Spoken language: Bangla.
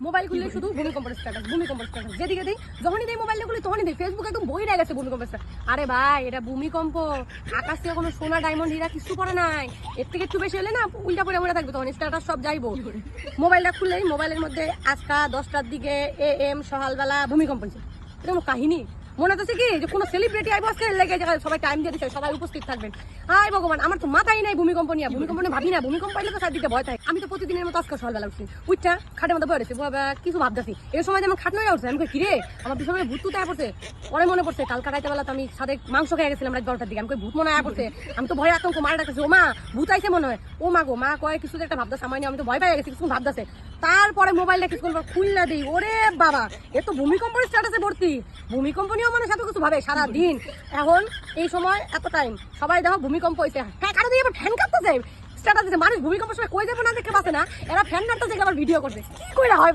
মোবাইল খুললে শুধু ভূমিকম্পের স্ট্যাটাস ভূমিকম্পের স্ট্যাটাস যেদিকে দিই যখনই দিই মোবাইল খুলি তখনই দিই ফেসবুক একদম বই গেছে ভূমিকম্পের স্ট্যাটাস আরে ভাই এটা ভূমিকম্প আকাশ থেকে কোনো সোনা ডায়মন্ড হীরা কিছু পড়ে নাই। এর থেকে একটু বেশি হলে না উল্টা পড়ে মরে থাকবে তখন স্ট্যাটাস সব যাইবো। মোবাইলটা খুললেই মোবাইলের মধ্যে আজকা দশটার দিকে এ এম সকালবেলা ভূমিকম্প হয়েছে এটা কোনো কাহিনী? মনে হচ্ছে কি যে কোনো সেলিব্রিটি আইব আজকে লেগে যায় সবাই টাইম দিয়ে দিচ্ছে সবাই উপস্থিত থাকবেন। হাই ভগবান আমার তো মাথাই নাই ভূমিকম্প নিয়ে ভূমিকম্প নিয়ে ভাবি না, ভূমিকম্প পাইলে তো চারদিকে ভয় থাকে আমি তো প্রতিদিনের মতো আজকে সকালবেলা উঠছি। উঠটা খাটের মধ্যে রয়েছে। বাবা, কিছু ভাবতেছি। এই সময় যে আমার খাট নয় উঠছে, আমি কিরে, আমার পিছনে ভূত তো তুতে পড়ছে? পরে মনে পড়ছে, কালকা রাইতে বেলা তো আমি সাথে মাংস খেয়ে গেছিলাম রাত বারোটার দিকে। আমি ভূত মনে হয় পড়ছে? আমি তো ভয় আতঙ্ক, মারা ডাকতেছি ও মা ভূত আইছে মনে হয়। ও মা গো, মা কয়, কিছু একটা ভাবতেছে আমার আমি তো ভয় পেয়ে গেছি, কিছু ভাবতেছে। তারপরে মোবাইলটা কিছুক্ষণ পর খুললা দিই, ওরে বাবা, এ তো ভূমিকম্পের স্ট্যাটাসে ভর্তি। ভূমিকম্প নিয়েও মানুষ এত কিছু ভাবে সারাদিন। এখন এই সময় এত টাইম সবাই দেখো ভূমিকম্প হয়েছে হ্যাঁ কারও দিয়ে আবার ফ্যান কাটতে যায় স্ট্যাটাস দিচ্ছে মানুষ ভূমিকম্পের সময় কই না দেখে পাচ্ছে না। এরা ফ্যান কাটতে দেখে আবার ভিডিও করছে কি করে হয়?